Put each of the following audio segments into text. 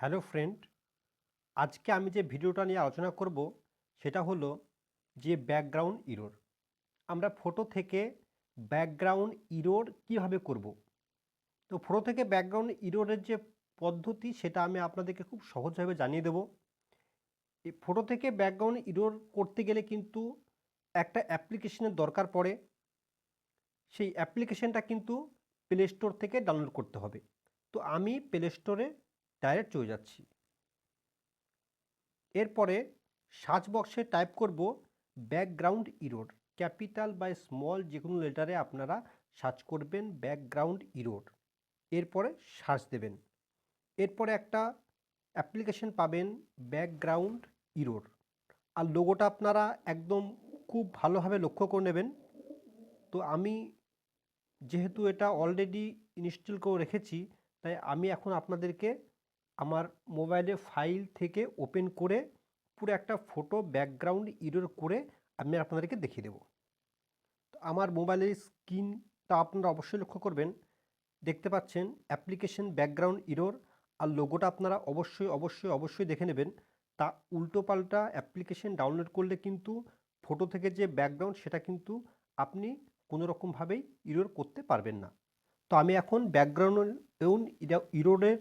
Hello friend, আজকে আমি যে ভিডিওটা নিয়ে আলোচনা করব সেটা হলো যে ব্যাকগ্রাউন্ড ইরোর। আমরা ফটো থেকে ব্যাকগ্রাউন্ড ইরোর কীভাবে করব? তো ফটো থেকে ব্যাকগ্রাউন্ড ইরোরের যে পদ্ধতি সেটা আমি আপনাদেরকে খুব সহজভাবে জানিয়ে দেব। এই ফটো থেকে ব্যাকগ্রাউন্ড ইরোর করতে গেলে কিন্তু একটা অ্যাপ্লিকেশনের দরকার পড়ে। সেই অ্যাপ্লিকেশনটা কিন্তু প্লে স্টোর থেকে ডাউনলোড করতে হবে। তো আমি প্লে স্টোরে ডাইরেক্ট চলে যাচ্ছি। এরপরে সার্চ বক্সে টাইপ করব ব্যাকগ্রাউন্ড ইরোড, ক্যাপিটাল বা স্মল যে কোনো লেটারে আপনারা সার্চ করবেন ব্যাকগ্রাউন্ড ইরোড। এরপরে সার্চ দেবেন। এরপরে একটা অ্যাপ্লিকেশন পাবেন ব্যাকগ্রাউন্ড ইরোড। আর লোগোটা আপনারা একদম খুব ভালোভাবে লক্ষ্য করে নেবেন। তো আমি যেহেতু এটা অলরেডি ইনস্টল করে রেখেছি, তাই আমি এখন আপনাদেরকে আমার মোবাইলে ফাইল থেকে ওপেন করে পুরো একটা ফটো ব্যাকগ্রাউন্ড ইরোর করে আমি আপনাদেরকে দেখিয়ে দেব। তো আমার মোবাইলের স্ক্রিনটা আপনারা অবশ্যই লক্ষ্য করবেন। দেখতে পাচ্ছেন অ্যাপ্লিকেশন ব্যাকগ্রাউন্ড ইরোর আর লোগোটা আপনারা অবশ্যই অবশ্যই অবশ্যই দেখে নেবেন। তা উল্টোপাল্টা অ্যাপ্লিকেশন ডাউনলোড করলে কিন্তু ফটো থেকে যে ব্যাকগ্রাউন্ড সেটা কিন্তু আপনি কোনো রকমভাবেই ইরোর করতে পারবেন না। তো আমি এখন ব্যাকগ্রাউন্ড ইরোডের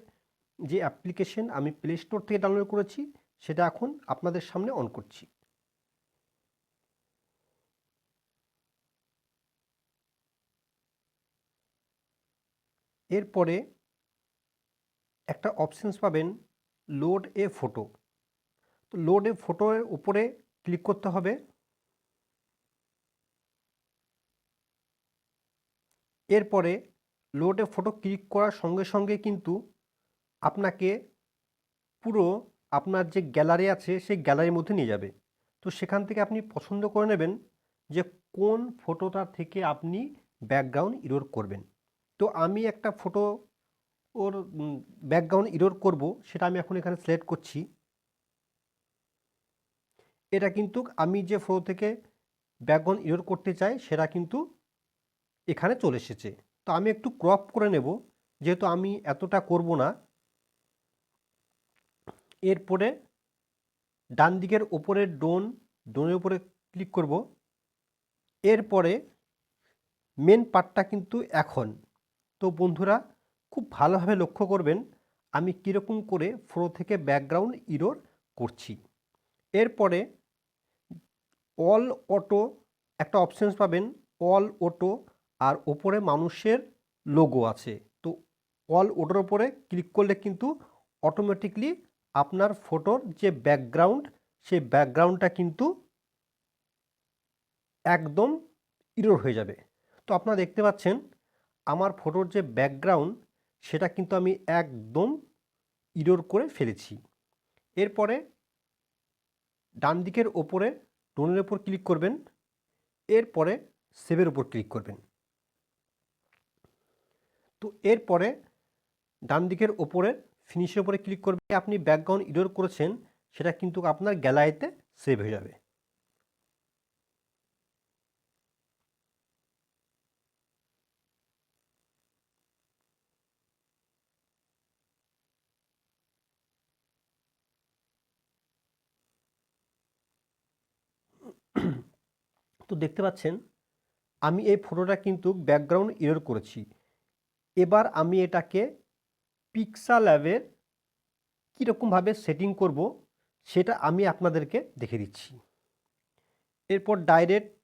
যে অ্যাপ্লিকেশন আমি প্লে স্টোর থেকে ডাউনলোড করেছি, সেটা এখন আপনাদের সামনে অন করছি। এরপরে একটা অপশানস পাবেন লোড এ ফটো তো লোড এ ফটোর উপরে ক্লিক করতে হবে। এরপরে লোডে ফটো ক্লিক করার সঙ্গে সঙ্গে কিন্তু আপনাকে পুরো আপনার যে গ্যালারি আছে, সেই গ্যালারির মধ্যে নিয়ে যাবে। তো সেখান থেকে আপনি পছন্দ করে নেবেন যে কোন ফটোটা থেকে আপনি ব্যাকগ্রাউন্ড ইরোর করবেন। তো আমি একটা ফটো ওর ব্যাকগ্রাউন্ড ইরোর করব, সেটা আমি এখন এখানে সিলেক্ট করছি। এটা কিন্তু আমি যে ফটো থেকে ব্যাকগ্রাউন্ড ইরোর করতে চাই, সেটা কিন্তু এখানে চলে এসেছে। তো আমি একটু ক্রপ করে নেব, যেহেতু আমি এতটা করব না এরপরে ডান দিকের ওপরে ডোন, ডোনের উপরে ক্লিক করব। এরপরে মেন পার্টটা কিন্তু এখন। তো বন্ধুরা, খুব ভালোভাবে লক্ষ্য করবেন আমি কীরকম করে ফ্লো থেকে ব্যাকগ্রাউন্ড ইরোর করছি। এরপরে অল অটো একটা অপশানস পাবেন অল অটো আর ওপরে মানুষের লোগো আছে। তো অল ওটার ওপরে ক্লিক করলে কিন্তু অটোমেটিকলি আপনার ফটোর যে ব্যাকগ্রাউন্ড, সেই ব্যাকগ্রাউন্ডটা কিন্তু একদম ইরোর হয়ে যাবে। তো আপনারা দেখতে পাচ্ছেন, আমার ফটোর যে ব্যাকগ্রাউন্ড, সেটা কিন্তু আমি একদম ইরোর করে ফেলেছি। এরপরে ডান দিকের ওপরে টোনের ওপর ক্লিক করবেন, এরপরে সেভের ওপর ক্লিক করবেন। তো এরপরে ডান দিকের ওপরে ফিনিশের উপরে ক্লিক করবে, আপনি ব্যাকগ্রাউন্ড ইডোর করেছেন, সেটা কিন্তু আপনার গ্যালারিতে সেভ হয়ে যাবে। তো দেখতে পাচ্ছেন, আমি এই ফটোটা কিন্তু ব্যাকগ্রাউন্ড ইরোর করেছি। এবার আমি এটাকে পিক্সা ল্যাবের কীরকমভাবে সেটিং করব, সেটা আমি আপনাদেরকে দেখে দিচ্ছি। এরপর ডাইরেক্ট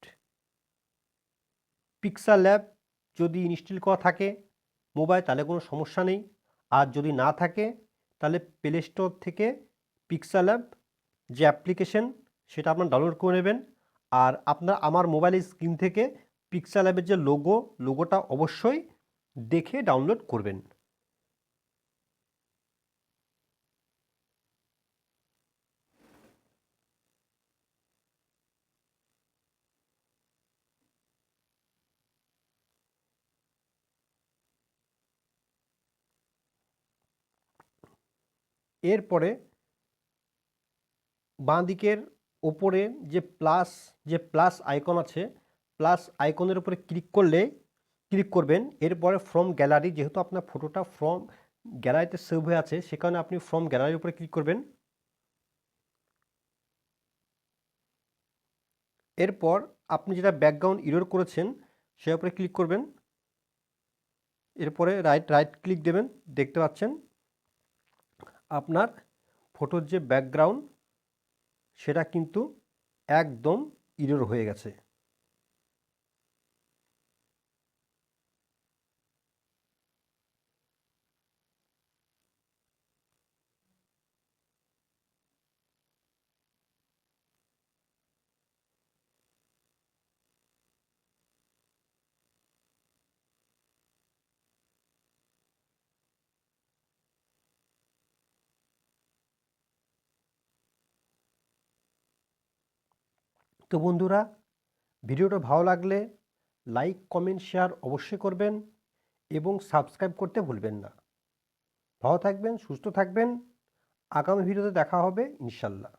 পিক্সা ল্যাব যদি ইনস্টল করা থাকে মোবাইল তাহলে কোনো সমস্যা নেই। আর যদি না থাকে, তাহলে প্লে স্টোর থেকে পিক্সা ল্যাব যে অ্যাপ্লিকেশন সেটা আপনার ডাউনলোড করে নেবেন। আর আপনার আমার মোবাইলের স্ক্রিন থেকে পিক্সা ল্যাবের যে লোগো লোগোটা অবশ্যই দেখে ডাউনলোড করবেন। এরপরে বাঁ দিকের ওপরে যে প্লাস যে প্লাস আইকন আছে, প্লাস আইকনের উপরে ক্লিক করলে, ক্লিক করবেন। এরপরে ফ্রম গ্যালারি যেহেতু আপনার ফটোটা ফ্রম গ্যালারিতে সেভ হয়ে আছে, সে কারণে আপনি ফ্রম গ্যালারির উপরে ক্লিক করবেন। এরপর আপনি যেটা ব্যাকগ্রাউন্ড ইরোর করেছেন, সে উপরে ক্লিক করবেন। এরপরে রাইট রাইট ক্লিক দেবেন, দেখতে পাচ্ছেন। আপনার ফটোর যে ব্যাকগ্রাউন্ড সেটা কিন্তু একদম ইরোর হয়ে গেছে। তো বন্ধুরা, ভিডিওটা ভালো লাগলে লাইক, কমেন্ট, শেয়ার অবশ্যই করবেন এবং সাবস্ক্রাইব করতে ভুলবেন না। ভালো থাকবেন, সুস্থ থাকবেন। আগামী ভিডিওতে দেখা হবে, ইনশাল্লাহ।